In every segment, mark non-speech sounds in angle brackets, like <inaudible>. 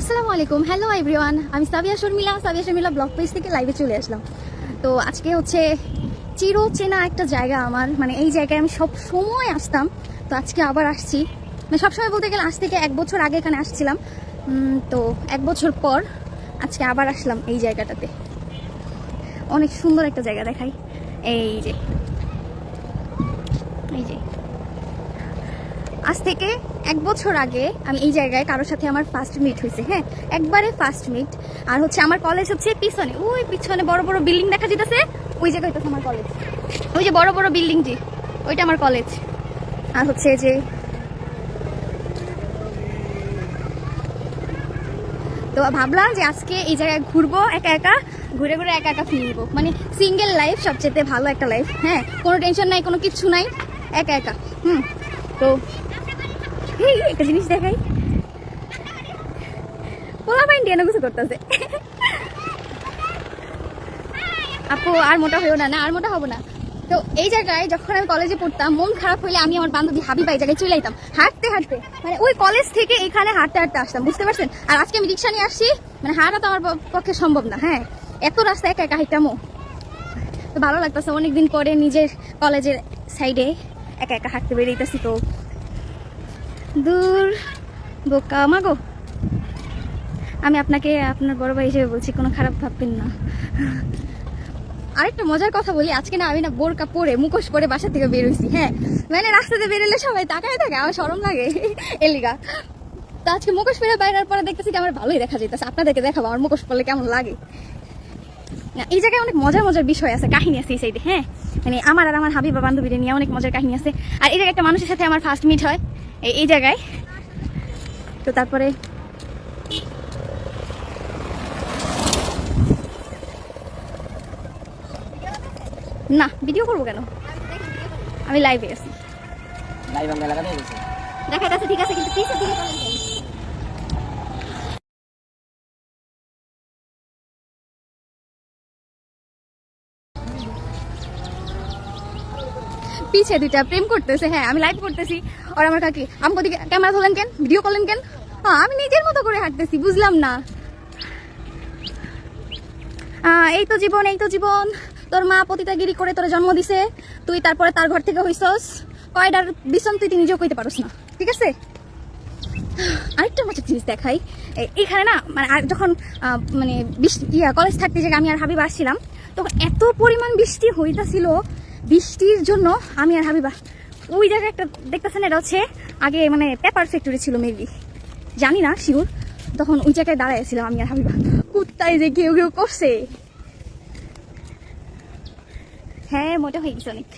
আসসালামু আলাইকুম। Hello everyone আমি সাবিয়া শর্মিলা সাবিয়া শর্মিলা ব্লগ পেজ থেকে লাইভে চলে আসলাম। তো আজকে হচ্ছে চির চেনা একটা জায়গা আমার। মানে এই জায়গায় আমি সব সময় আসতাম। তো আজকে আবার আসছি। মানে সবসময় বলতে গেলে আজ থেকে এক বছর আগে এখানে আসছিলাম। তো এক বছর পর আজকে আবার আসলাম এই জায়গাটাতে। অনেক সুন্দর একটা জায়গা দেখাই। এই যে। এই যে। আজ থেকে এক বছর আগে আমি এই জায়গায় কারোর সাথে আমার ফার্স্ট মিট হয়েছে হ্যাঁ? একবারে ফার্স্ট মিট আর হচ্ছে আমার কলেজ হচ্ছে পিছনে। ওই পিছনে বড় বড় বিল্ডিং দেখা যেতেছে ওই জায়গায় হচ্ছে আমার কলেজ ওই যে বড় বড় বিল্ডিং জি, ওইটা আমার কলেজ আর হচ্ছে যে তো ভাবলাম যে আজকে এই জায়গায় ঘুরবো, একা একা, ঘুরে ঘুরে একা একা ফিরবো মানে সিঙ্গেল লাইফ সবচেয়ে ভালো একটা লাইফ হ্যাঁ? কোনো টেনশন নাই, কোনো কিছু নাই, একা একা। হুম, তো একটা জিনিস দেখাই। পোলা পাইন দিয়ে কিছু করতেছে আপু, আর মোটা হইও না না, আর মোটা হব না। তো এই জায়গায় যখন আমি কলেজে পড়তাম, মন খারাপ হলে আমি আমার বান্ধবী হাবিবা এই জায়গায় চলে যেতাম হাঁটতে হাঁটতে। মানে ওই কলেজ থেকে এখানে হাঁটতে হাঁটতে আসতাম, বুঝতে পারছেন? আর আজকে আমি রিক্সা নিয়ে আসছি মানে হাঁটা তো আমার পক্ষে সম্ভব না হ্যাঁ? এত রাস্তা একা একা হাঁটতামও। তো ভালো লাগতেছে, অনেকদিন পরে নিজের কলেজের সাইডে একা একা হাঁটতে বেরিয়েছি তো। দূর বোকা মাগো আমি আপনাকে আপনার বড় ভাই হিসেবে বলছি কোনো খারাপ ভাববেন না। আরেকটা মজার কথা বলি আজকে না আমি না বোরকা পরে মুখোশ করে বাসা থেকে বেরোইছি হ্যাঁ। মানে রাস্তাতে বেরোলে সবাই তাকায় থাকে আমার সরম লাগে <laughs> এলিগা তো আজকে মুখোশ পরে বাইরের পরে দেখতেছি আমার ভালোই দেখা যেতেছে আপনাদেরকে দেখাবো আমার মুখোশ পরলে কেমন লাগে। না, এই জায়গায় অনেক মজার মজার বিষয় আছে কাহিনী আছে এই সাইডে হ্যাঁ। মানে আমার আর আমার হাবিবা বান্ধবীদের নিয়ে অনেক মজার কাহিনী আছে। আর এই জায়গায় একটা মানুষের সাথে আমার ফার্স্ট মিট হয়। এই- এই জায়গায়। তো তারপরে না ভিডিও করব কেন? আমি লাইভে আছি। লাইভ আমরা লাগাতে দেখা যাচ্ছে ঠিক আছে কিন্তু দিকে পিছে দুইটা প্রেম করতেছে হ্যাঁ আমি লাইভ করতেছি। আর আমার কাকি আমাকে ক্যামেরা ধরলেন কেন? ভিডিও করলেন কেন? হ্যাঁ আমি নিজের মতো করে হাঁটতেছি, বুঝলাম না। এই তো জীবন, এই তো জীবন। তোর মা পতিতাগিরি করে তোর জন্ম দিছে। তুই তারপরে তার ঘর থেকে হইছস। কয়ডার বিষম তুই নিজেও কইতে পারস না, ঠিক আছে? আরেকটা মজার জিনিস দেখাই। এ- এইখানে না মানে যখন মানে বৃষ্টি কলেজ থাকতে যে আমি আর হাবিবা আসছিলাম, তখন এত পরিমাণ বৃষ্টি হইতাছিল বৃষ্টির জন্য আমি আর হাবিবা ওই জায়গায় একটা দেখতেছেন, এটা হচ্ছে আগে মানে পেপার ফ্যাক্টরি ছিল মেবি জানি না শিওর তখন ওই জায়গায় দাঁড়াইছিলাম আমি আর হাবিবা। কুত্তায় যে কেউ কেউ করছে। হ্যাঁ মোটা হয়ে গেছে অনেক।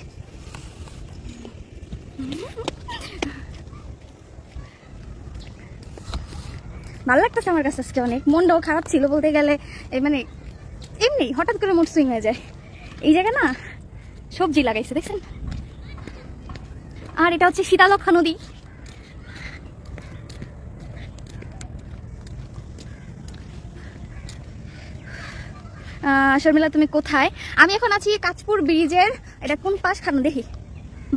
ভালো লাগতেছে আমার কাছে আজকে অনেক। মনটাও খারাপ ছিল বলতে গেলে মানে এমনি হঠাৎ করে মুড সুইং হয়ে যায়। এই জায়গায় না সবজি লাগাইছে, দেখছেন? আর এটা হচ্ছে শীতালক্ষা নদী। শর্মিলা, তুমি কোথায়? আমি এখন আছি কাঁচপুর ব্রিজের, এটা কোন পাশ খানো দেখি।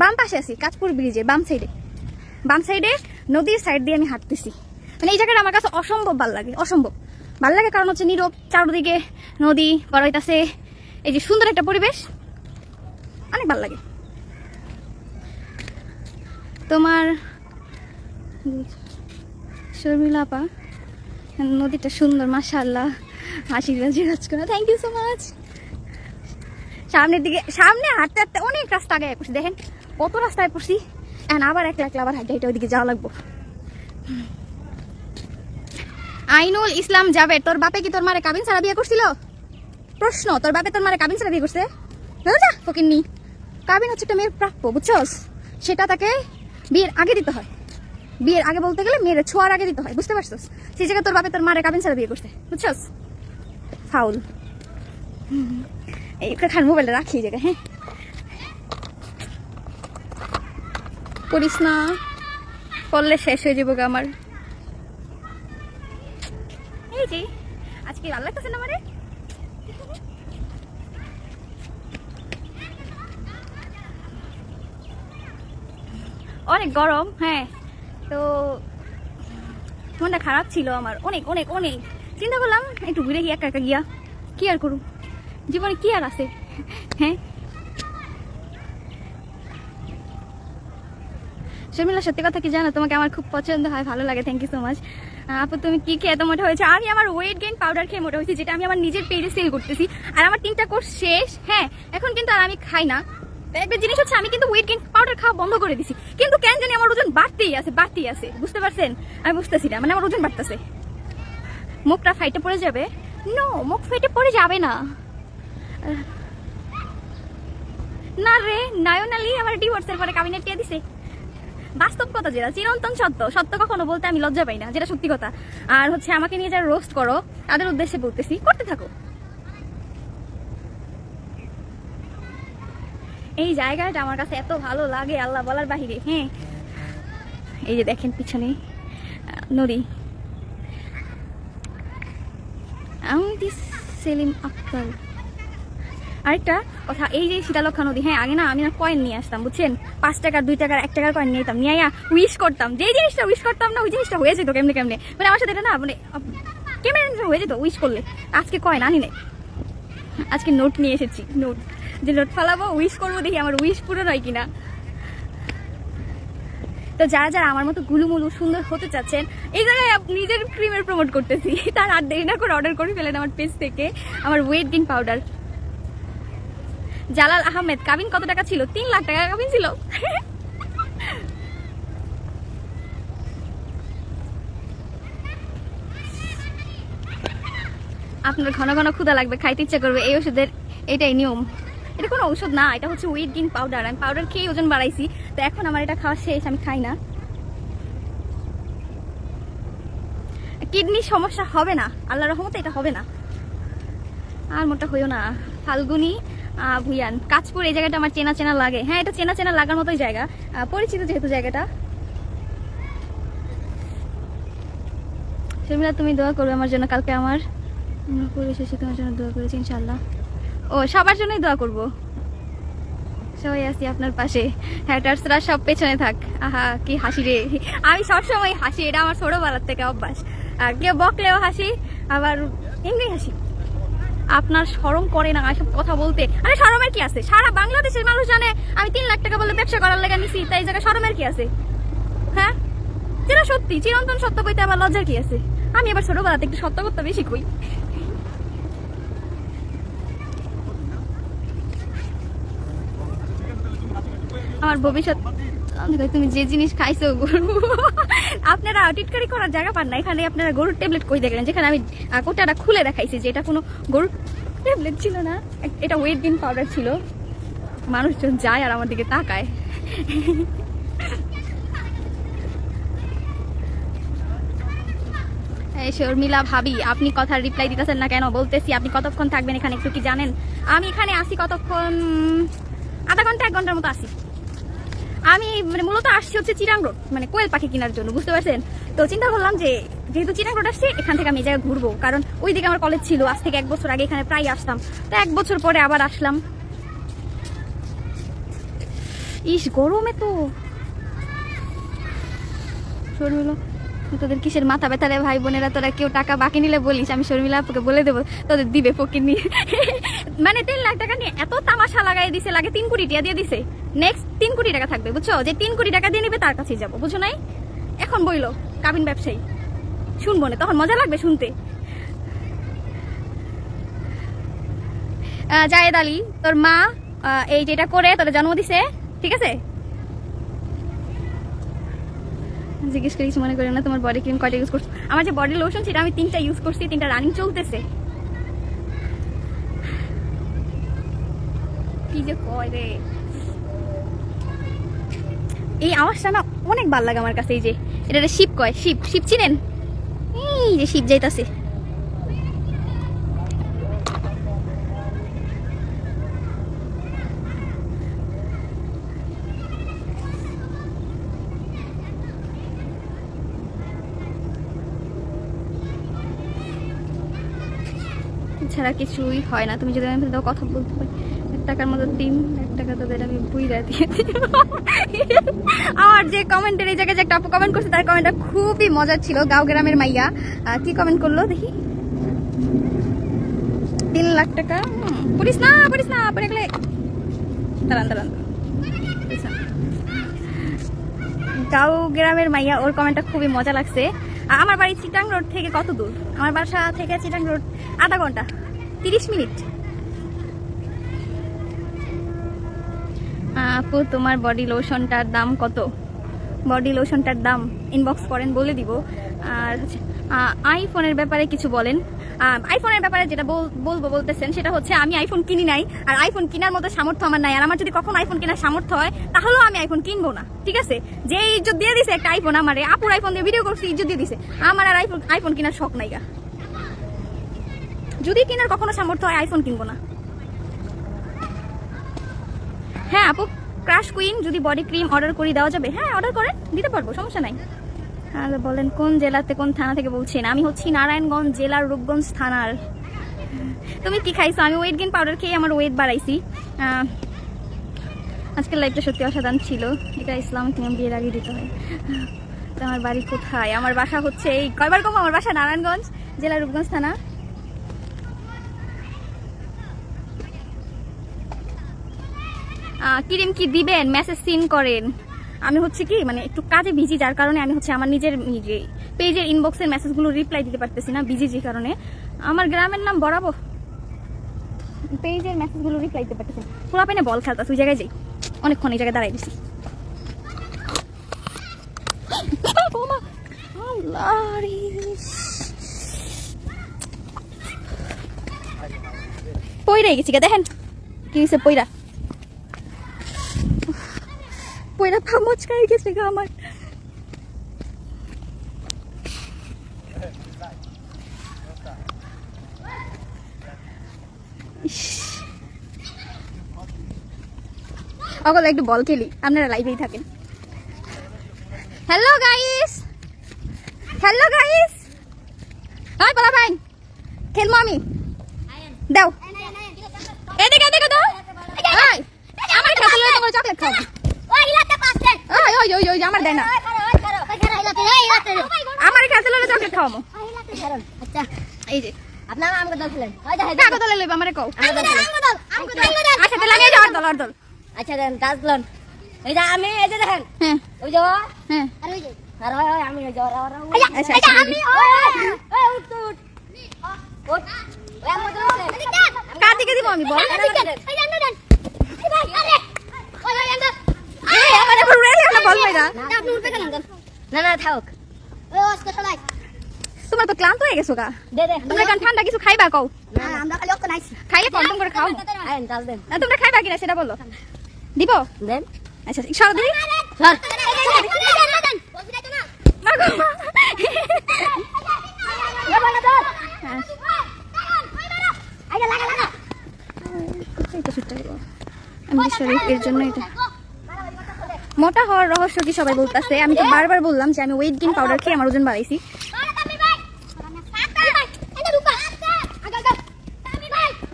বাম পাশে আছি, কাঁচপুর ব্রিজে বাম সাইডে। বাম সাইডে নদীর সাইড দিয়ে আমি হাঁটতেছি। মানে এই জায়গাটা আমার কাছে অসম্ভব ভালো লাগে, অসম্ভব। ভালো লাগে কারণ হচ্ছে নীরব চারদিকে নদী বড়াইতাছে এই যে সুন্দর একটা পরিবেশ। অনেক ভালো লাগে। তোমার শর্মিলা আপা, নদীটা সুন্দর, মাশাআল্লাহ। আশীর্বাদ জিজ্ঞাস করা। থ্যাংক ইউ সো মাচ সামনের দিকে, সামনে হাঁটতে হাঁটতে অনেক রাস্তা আগে পড়ছি। দেখেন, কত রাস্তায় পড়ছি। এখন আবার একলা একলা আবার হাঁটতে হাঁটে ওইদিকে যাওয়া লাগবো। আইনুল ইসলাম যাবে। তোর বাপে কি তোর মারে কাবিন ছাড়া বিয়ে করছিল? প্রশ্ন, তোর বাপে তোর মারে কাবিন ছাড়া বিয়ে করছে? যা, ফকিন্নি। কাবিন হচ্ছে একটা মেয়ের প্রাপ্য, বুঝছস? সেটা তাকে বিয়ের আগে দিতে হয়। বিয়ের আগে বলতে গেলে মেয়ের ছোঁয়ার আগে দিতে হয়, বুঝতে পারছস? সেই জায়গায় তোর বাপে তোর মারে কাবিন ছাড়া বিয়ে করছে, বুঝছস? ফাউল। এই খান মোবাইলটা রাখি এই জায়গায় হ্যাঁ? করিস না করলে শেষ হয়ে যাব আমার। এই যে, আজকে ভালো লাগতেছে না আমারে অনেক গরম হ্যাঁ। তো মনটা খারাপ ছিল আমার। অনেক অনেক অনেক। চিন্তা করলাম, একটু ঘুরে গিয়ে একা একা গিয়া কি আর করু জীবনে কি আর আছে? হ্যাঁ। শর্মিলা সত্যি কথা কি জানো? তোমাকে আমার খুব পছন্দ হয়, ভালো লাগে। থ্যাংক ইউ সো মাচ আপু, তুমি কি খেয়ে এত মোটা হয়েছে? আমি আমার ওয়েট গেইন পাউডার খেয়ে মোটা হয়েছি, যেটা আমি আমার নিজের পেজে সেল করতেছি। আর আমার তিনটা কোর্স শেষ হ্যাঁ। এখন কিন্তু আর আমি খাই না। একটা জিনিস হচ্ছে, আমি কিন্তু ওয়েট গেইন পাউডার খাওয়া বন্ধ করে দিছি। কিন্তু কেন জানি আমার ওজন বাড়তেই আছে বাড়তেই আছে। বুঝতে পারছেন? আমি বুঝতেছি না মানে আমার ওজন বাড়তেছে। মুখটা ফাইটে পড়ে যাবে? নো মুখ ফাইটে পড়ে যাবে না। না রে নয়ন আলী আমার ডিভোর্সের পরে কাবিনেট টিয়া দিছে। বাস্তব কথা যেটা, চিরন্তন সত্য। সত্য কখনো বলতে আমি লজ্জা পাই না, যেটা সত্যি কথা। আর হচ্ছে আমাকে নিয়ে যারা রোস্ট করো, তাদের উদ্দেশ্যে বলতেছি, করতে থাকো। এই জায়গাটা আমার কাছে এত ভালো লাগে, আল্লাহ বলার বাহিরে হ্যাঁ। এই যে দেখেন পিছনে, নদী। আমি সেলিম আক্তার। আরেকটা কথা, এই যে শীতালক্ষা নদী হ্যাঁ আগে না আমি না কয়েন নিয়ে আসতাম, বুঝছেন? পাঁচ টাকার দুই টাকার, এক টাকার কয়েন নিয়ে যেতাম নিয়ে উইশ করতাম, যেই জিনিসটা উইশ করতাম না, ওই জিনিসটা হয়ে যেত কেমনে কেমনে। মানে আমার সাথে এটা না মানে কেমন হয়ে যেত উইশ করলে। আজকে কয়েন আনি নাই। আজকে নোট নিয়ে এসেছি নোট যে নোট ফালাবো উইশ করব দেখি আমার উইশ পূরণ হয় কিনা। তো যারা যারা আমার মতো গুলুমুলু সুন্দর হতে চাচ্ছেন, এই জায়গায় নিজের ক্রিমের প্রমোট করতেছি। <laughs> তার আর দেরি না করে অর্ডার করে ফেলেন আমার পেজ থেকে আমার weight gain powder Jalal Ahmed, কাবিন কত টাকা ছিল? তিন লাখ টাকা কাবিন ছিল। <laughs> আপনার ঘন ঘন ক্ষুদা লাগবে, খাইতে ইচ্ছা করবে, এই ওষুধের এটাই নিয়ম। এটা কোনো ঔষধ না, এটা হচ্ছে ওয়েট গেইন পাউডার আমি পাউডার খেয়ে ওজন বাড়াইছি, তো এখন আমার এটা খাওয়া শেষ, আমি খাই না। কিডনির সমস্যা হবে না আল্লাহ রহমতে এটা হবে না। আর মোটা হইও না। ফাল্গুনি ভুইয়ান কাজপুর এই জায়গাটা আমার চেনা চেনা লাগে। হ্যাঁ এটা চেনা চেনা লাগার মতোই জায়গা পরিচিত যেহেতু জায়গাটা। শর্মিলা, তুমি দোয়া করবে আমার জন্য কালকে আমার জন্য করেছি ইনশাল্লাহ ও, সবার জন্যই দোয়া সবাই আছি আপনার পাশে। সব পেছনে থাক। আহা হাসি রে। আমি সবসময় হাসি, এটা আমার ছোটবেলার থেকে অভ্যাস। কেউ বকলেও হাসি, আবার এমনি হাসি। আপনার শরম করে না এসব কথা বলতে। আরে, শরমের কি আছে? সারা বাংলাদেশের মানুষ জানে, আমি তিন লাখ টাকা বলে ব্যবসা করার লেগে নিছি, তাই জায়গায় শরমের কি আছে? হ্যাঁ? যেটা সত্যি, চিরন্তন সত্য কইতে আবার লজ্জার কি আছে? আমি আবার ছোটবেলাতে একটু সত্য করতে বেশি কই। আমার ভবিষ্যৎ তুমি যে জিনিস খাইছো গরু, আপনারা টিটকারি করার জায়গা পান না। এখানে আপনারা গরুর ট্যাবলেট কই দেখলেন? যেখানে আমি কোটাটা খুলে দেখাইছি যে এটা কোনো গরুর ট্যাবলেট ছিল না। এটা ওয়েট গেইন পাউডার ছিল। মানুষজন যায় আর আমার দিকে তাকায়। শর্মিলা ভাবি, আপনি কথার রিপ্লাই দিতেছেন না কেন? বলতেছি, আপনি কতক্ষণ থাকবেন এখানে একটু কি জানেন? আমি এখানে আসি কতক্ষণ? আধা ঘণ্টা, এক ঘণ্টার মতো আসি আমি মানে মূলত আসছি হচ্ছে চিরাং রোড মানে কোয়েল পাখি কেনার জন্য, বুঝতে পারছেন? তো চিন্তা করলাম যে, যেহেতু চিরাং রোড আসছি, এখান থেকে আমি এই জায়গায় ঘুরবো। কারণ ওই দিকে আমার কলেজ ছিল, আজ থেকে এক বছর আগে এখানে প্রায় আসতাম। তো এক বছর পরে আবার আসলাম। ইস, গরমে তো। শর্মিলা তোদের কিসের মাথা ব্যথা রে ভাই বোনেরা? তোরা কেউ টাকা বাকি নিলে বলিস, আমি শর্মিলা আপুকে বলে দেবো, তোদের দিবে ফকির নিয়ে। মানে তিন লাখ টাকা নিয়ে এত তামাশা লাগাই দিছে, লাগে তিন কোটি টাকা দিয়ে দিছে। নেক্সট তিন কোটি টাকা থাকবে, বুঝছ? যে তিন কোটি টাকা দিয়ে নিবে, তার কাছেই যাব বুঝছ নাই? এখন বইলো, কাবিন ব্যবসায়ী। শুনব না, তখন মজা লাগবে শুনতে। জায়েদ আলী, তোর মা এই যেটা করে, তোর জন্ম দিছে, ঠিক আছে? জিজ্ঞেস করি কিছু মনে করি না তোমার বডি ক্রিম কয়টা ইউজ করছ আমার যে বডি লোশন সেটা আমি তিনটা ইউজ করছি, তিনটা রানিং চলতেছে। এই আওয়াজটা না অনেক ভালো লাগে আমার কাছে, এই যে এটা শিপ কয় শিপ শিপ চিনেন? এই যে শিপ যাইতাছে। ছাড়া কিছুই হয় না। তুমি যদি আমি কথা বলতে পারি। টাকার মতো তিন লাখ টাকা তোদের আমি বুইরা দিয়ে দিব। আমার যে কমেন্টের এই জায়গায় যে একটা কমেন্ট করছে, তার কমেন্টটা খুবই মজার ছিল, গাঁও গ্রামের মাইয়া। কি কমেন্ট করল দেখি? তিন লাখ টাকা? পড়িস না পড়িস না পড়ে গেলে দাঁড়ান দাঁড়ান। গাঁও গ্রামের মাইয়া, ওর কমেন্টটা খুবই মজা লাগছে। আমার বাড়ি চিটাং রোড থেকে কত দূর? আমার বাসা থেকে চিটাং রোড আধা ঘণ্টা, তিরিশ মিনিট। আপু, তোমার বডি লোশনটার দাম কত? বডি লোশনটার দাম ইনবক্স করেন, বলে দিব। আর আইফোনের ব্যাপারে কিছু বলেন। আইফোনের ব্যাপারে যেটা বলব, বলতেছেন, সেটা হচ্ছে আমি আইফোন কিনি নাই, আর আইফোন কেনার মতো সামর্থ্য আমার নাই। আর আমার যদি কখনো আইফোন কেনার সামর্থ্য হয়, তাহলেও আমি আইফোন কিনবো না, ঠিক আছে? যে ইজ্জত দিয়ে দিছে একটা আইফোন আমারে, আপুর আইফোন দিয়ে ভিডিও করছি, ইজ্জত দিয়ে দিছে। আমার আর আইফোন আইফোন কেনার শখ নাই যদি কেনার কখনো সামর্থ্য হয় আইফোন কিনবো না। হ্যাঁ আপু? ক্রাশ কুইন যদি বডি ক্রিম অর্ডার করে, দেওয়া যাবে? হ্যাঁ অর্ডার করেন, দিতে পারব, সমস্যা নাই। আর বলেন, কোন জেলাতে, কোন থানা থেকে বলছেন? আমি হচ্ছি নারায়ণগঞ্জ জেলার রূপগঞ্জ থানার। তুমি কি খাইছো? আমি ওয়েট গেন পাউডার খেয়ে আমার ওয়েট বাড়াইছি। আজকের লাইফটা সত্যি অসাধারণ ছিল। এটা ইসলামিক নিয়ম বিয়ের আগে দিতে হয়। আমার বাড়ি কোথায়? আমার বাসা হচ্ছে এই কয়বার কম? আমার বাসা নারায়ণগঞ্জ জেলার রূপগঞ্জ থানা। কিরিম কি দিবেন? মেসেজ সিন করেন। আমি হচ্ছে কি মানে একটু কাজে বিজি যার কারণে আমি হচ্ছে আমার নিজের নিজে পেজের ইনবক্সের মেসেজগুলো রিপ্লাই দিতে পারতেছি না বিজি যে কারণে। আমার গ্রামের নাম বরাবর। পেজের মেসেজগুলো রিপ্লাই দিতে পারতেছি পুরা পেনে বল খেলতাস ওই জায়গায় যাই। অনেকক্ষণ এই জায়গায় দাঁড়াই দিছি ও মা, আল্লাহ রে। পইরা গেছি দেখেন। কি পইরা? পয়লা পা মচকাই গেছে গা আমার। অগল একটু বল খেলি আপনারা লাইভেই থাকেন hello guys hello guys hi বলা ভাই খেলব আমি দাও এদিকে এদিকে দাও আমার চকলেট খাও ওই ওই ওই ওই আমার দেয় না আমার খেতে লয়ে চকলেট খাওয়ামো এই যে কাগজ দলে লইবা আমারে কও আচ্ছা তাহলে এই যে আর দল আর দল আচ্ছা দেন দাস লন এই যে আমি এই যে দেখেন হ্যাঁ ওই যে হ্যাঁ আর ওই যে আর ওই ওই আমি ওই যে আচ্ছা আচ্ছা আমি ওই ওই উঠ উঠ উঠ ওই আমার তো কার দিব আমি বল এই আমার না না থাক আজকে সলাই তোমার তো ক্লান্ত হয়ে গেছো গা দে দে তোমরা ঠান্ডা কিছু খাইবা কও না আমরা খালি ওকে নাইছি খাইলে করে খাও আইন দাস দেন না তোমরা খাইবা কিনা সেটা বলো দিব দেন আচ্ছা সর। হ্যাঁ। আমি শরীফ এর জন্য এটা মোটা হওয়ার রহস্য কি সবাই বলতেছে? আমি তো বারবার বললাম যে আমি ওয়েট গেইন পাউডার খেয়ে আমার ওজন বাড়াইছি।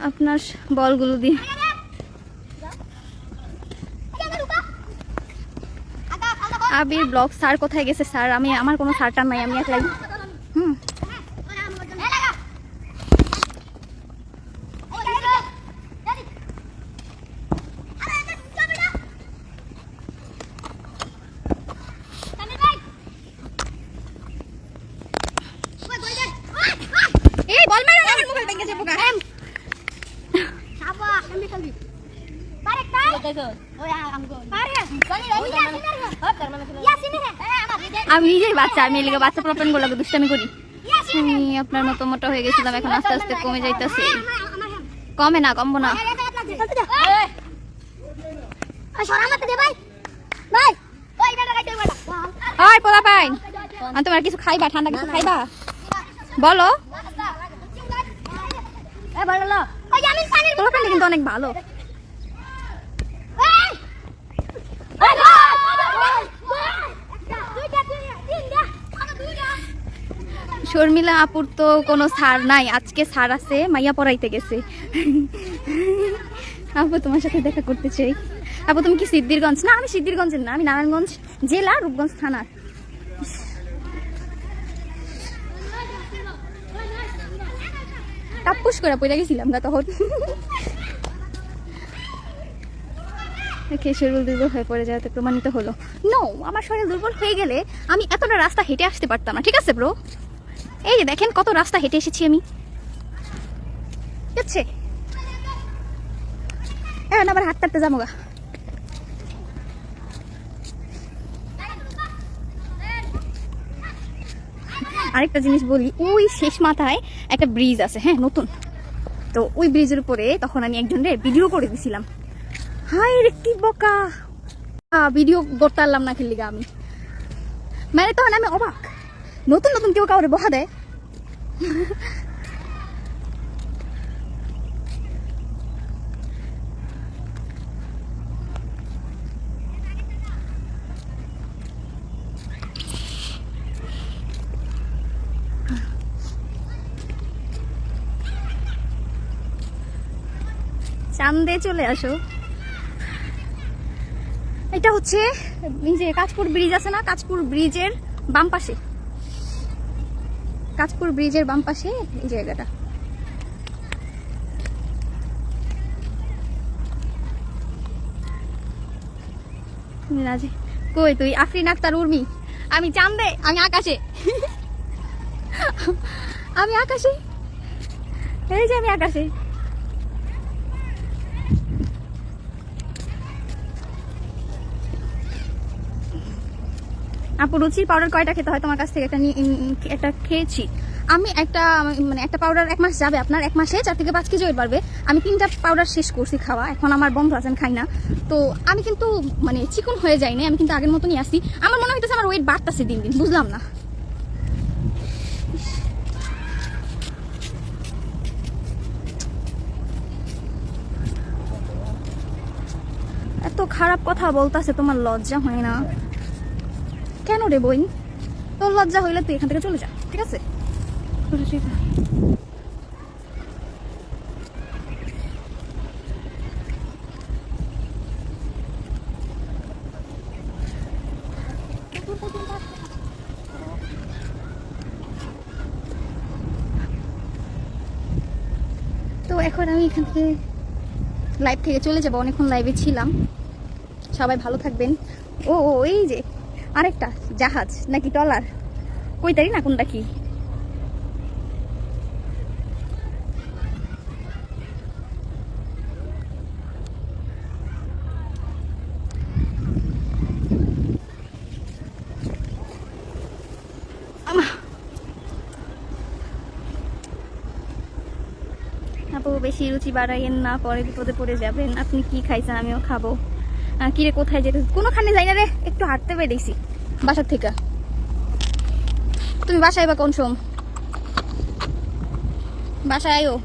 আপনার বলগুলো দিয়ে। আবির ব্লগ স্যার কোথায় গেছে স্যার? আমি আমার কোনো স্যারটার নাই, আমি একলাই হুম এই বল মারো না, আমার মোবাইল ভেঙে যাব গা আমি নিজেই বাচ্চা আমি এলাকা বাচ্চা দুষ্টামি করি আমি আপনার মতো মোটা হয়ে গেছিলাম এখন আস্তে আস্তে কমে যাইতেছে কমে না কমবো না পোলা পাইন তোমার কিছু খাইবা ঠান্ডা কিছু খাইবা বলো পোলা পাইন কিন্তু অনেক ভালো শর্মিলা আপুর তো কোনো সার নাই। আজকে সার আছে, মাইয়া পড়াইতে গেছে। আপু, তোমার সাথে দেখা করতে চাই। আপু, তুমি কি সিদ্ধিরগঞ্জ? না, আমি সিদ্ধিরগঞ্জের না, আমি নারায়ণগঞ্জ জেলা রূপগঞ্জ থানার। টাপ্পুস করে পড়ে গেছিলাম না তখন। শরীর দুর্বল হয়ে পড়ে যাওয়াতে প্রমাণিত হলো। নো আমার শরীর দুর্বল হয়ে গেলে আমি এতটা রাস্তা হেঁটে আসতে পারতাম না, ঠিক আছে ব্রো এই যে দেখেন কত রাস্তা হেঁটে এসেছি আমি। আবার হাঁটতে যাব গা। আরেকটা জিনিস বলি, ওই শেষ মাথায় একটা ব্রিজ আছে হ্যাঁ নতুন। তো ওই ব্রিজের উপরে তখন আমি একজনের ভিডিও করে দিছিলাম। হাই রে, কি বকা। ভিডিও করতে পারলাম না খেললি আমি। মানে তখন আমি অবাক। নতুন নতুন কেউ কাউরে বহা দেয়। চান্দে চলে আসো। এটা হচ্ছে কাঁচপুর ব্রিজ আছে না? কাঁচপুর ব্রিজের বাম পাশে। কাঁচপুর ব্রিজের বাম পাশে এই জায়গাটা। কই তুই? আফরিন আক্তার, উর্মি। আমি চান্দে, আমি আকাশে। আমি আকাশে? এই যে আমি আকাশে। আপু, রুচির পাউডার কয়টা খেতে হয় তোমার কাছ থেকে? একটা একটা খেয়েছি। আমি একটা মানে একটা পাউডার এক মাস যাবে আপনার, এক মাসে চার থেকে পাঁচ কেজি ওয়েট বাড়বে। আমি তিনটা পাউডার শেষ করছি খাওয়া, এখন আমার বন্ধু আছেন, খাই না। তো আমি কিন্তু মানে চিকন হয়ে যাইনি আমি কিন্তু আগের মতনই আসি আমার মনে হইতেছে আমার ওয়েট বাড়তেছে দিন দিন, বুঝলাম না। এত খারাপ কথা বলতাছে, তোমার লজ্জা হয় না। কেন রে বই তোর লজ্জা হইলে তুই এখান থেকে চলে যা, ঠিক আছে? তো এখন আমি এখান থেকে লাইভ থেকে চলে যাব, অনেকক্ষণ লাইভে ছিলাম। সবাই ভালো থাকবেন। ও ও, এই যে আরেকটা, জাহাজ, নাকি টলার কই তারি না, কোনটা কি? আপু, বেশি রুচি বাড়াইয়েন না, পরে বিপদে পড়ে যাবেন। আপনি কি খাইছেন, আমিও খাব। আহ, কি রে কোথায় যেতে? কোনোখানে যাই না রে একটু হাঁটতে পেরেছি বাসার থেকে। তুমি বাসায় বা কোন সোম বাসায় আয়ো।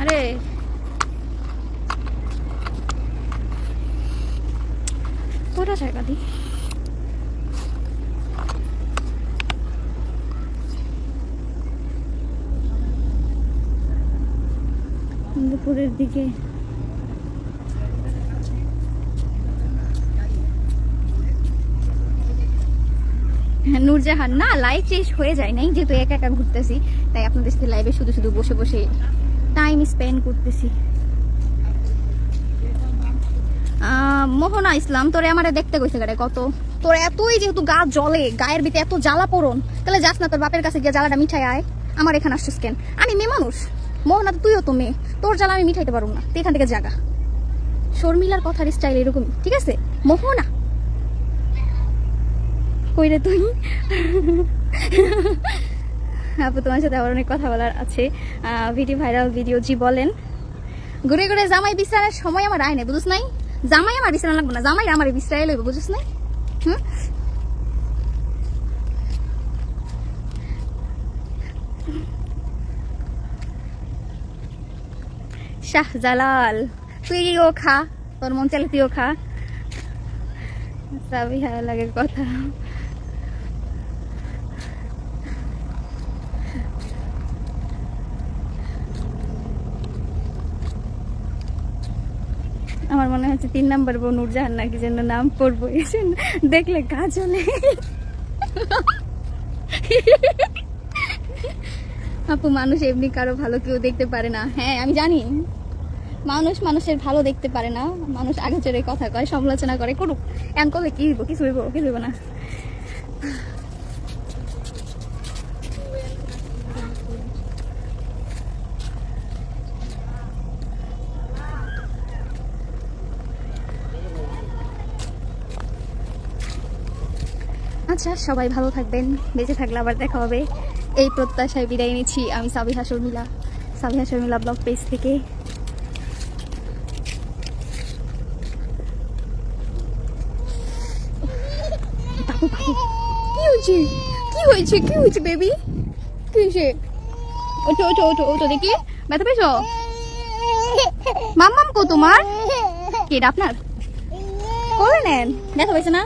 আরে। কোথা জায়গা দি? দুপুরের দিকে। হ্যাঁ, নূরজাহান না লাইভ শেষ হয়ে যায় নাই যেহেতু একা একা ঘুরতেছি তাই আপনাদের সাথে লাইভে শুধু শুধু বসে বসে টাইম স্পেন্ড করতেছি। মোহনা ইসলাম তোরে আমারে দেখতে কইছে গাড়ে কত? তোর এতই যেহেতু গা জলে গায়ের ভিতরে এত জ্বালা পড়ন তাহলে যাস না তোর বাপের কাছে গিয়ে জ্বালাটা মিঠাই আয়। আমার এখানে আসছিস কেন? আমি মেয়ে মানুষ। মোহনা, তুইও তো মেয়ে তোর জ্বালা আমি মিঠাইতে পারব না। তুই এখান থেকে জাগা। শর্মিলার কথার স্টাইল এরকমই, ঠিক আছে? মোহনা? কই রে তুই? আপু, তোমার সাথে আবার অনেক কথা বলার আছে। ভিডিও ভাইরাল ভিডিও জি বলেন। ঘুরে ঘুরে জামাই বিশ্রামের সময় আমার আয় নাই, বুঝুস নাই? জামাই আমার বিশ্রাম লাগবে না, জামাই আমার বিশ্রায় লইব, বুঝুস নাই? হুম? শাহজালাল তুইও খা, তোর মন চাইলে তুইও খা। সবই ভালো লাগে কথা। আমার মনে হচ্ছে তিন নাম্বার বোন জাহান নাকি যেন নাম করব দেখলে গা চলে আপু, মানুষ এমনি কারও ভালো কেউ দেখতে পারে না। হ্যাঁ আমি জানি। মানুষ মানুষের ভালো দেখতে পারে না, মানুষ আগে চড়ে কথা কয়, সমালোচনা করে, করুক। এমন করলে কি হইব? কিছু হইব কিছু হইব না। আচ্ছা সবাই ভালো থাকবেন, বেঁচে থাকলে আবার দেখা হবে। এই প্রত্যাশায় বিদায় নিচ্ছি আমি সাবিহা শর্মিলা। সাবিহা শর্মিলা ব্লগ পেজ থেকে বাবু, বাবু, কি হয়েছে? কি হয়েছে? কি হয়েছে বেবি কি হয়েছে? ওঠো ওঠো ওঠো ওঠো দেখি। ব্যথা পেয়েছ? মাম মাম কো তোমার? <laughs> কে আপনার করে নেন? ব্যথা পেয়েছে না?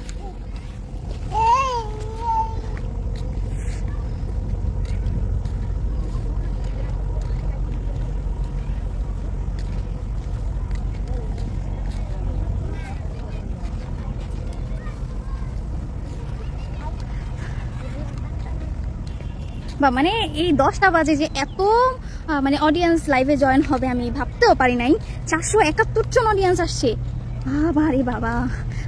বা মানে এই দশটা বাজে যে এত মানে অডিয়েন্স লাইভে জয়েন হবে আমি ভাবতেও পারি নাই। চারশো একাত্তর জন অডিয়েন্স আসছে। বাবা রে বাবা।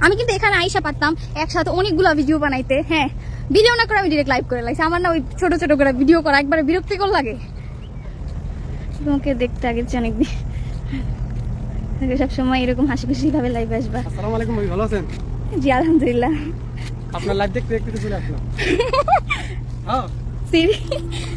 আমি কিন্তু এখানে আইসা পারতাম একসাথে অনেকগুলো ভিডিও বানাইতে। হ্যাঁ ভিডিও না করে আমি ডিরেক্ট লাইভ করে লাগছি আমার না ওই ছোট ছোট করে ভিডিও করা একবারে বিরক্তিকর লাগে। তোমাকে দেখতে আগে চেয়ে অনেক দিন সবসময় এরকম হাসি খুশি ভাবে লাইভে আসবা। আসসালামু আলাইকুম ভাই ভালো আছেন? জি আলহামদুলিল্লাহ। আপনার লাইভ দেখতে দেখতে চলে আসলাম। <laughs> হ্যাঁ। সিরি <laughs>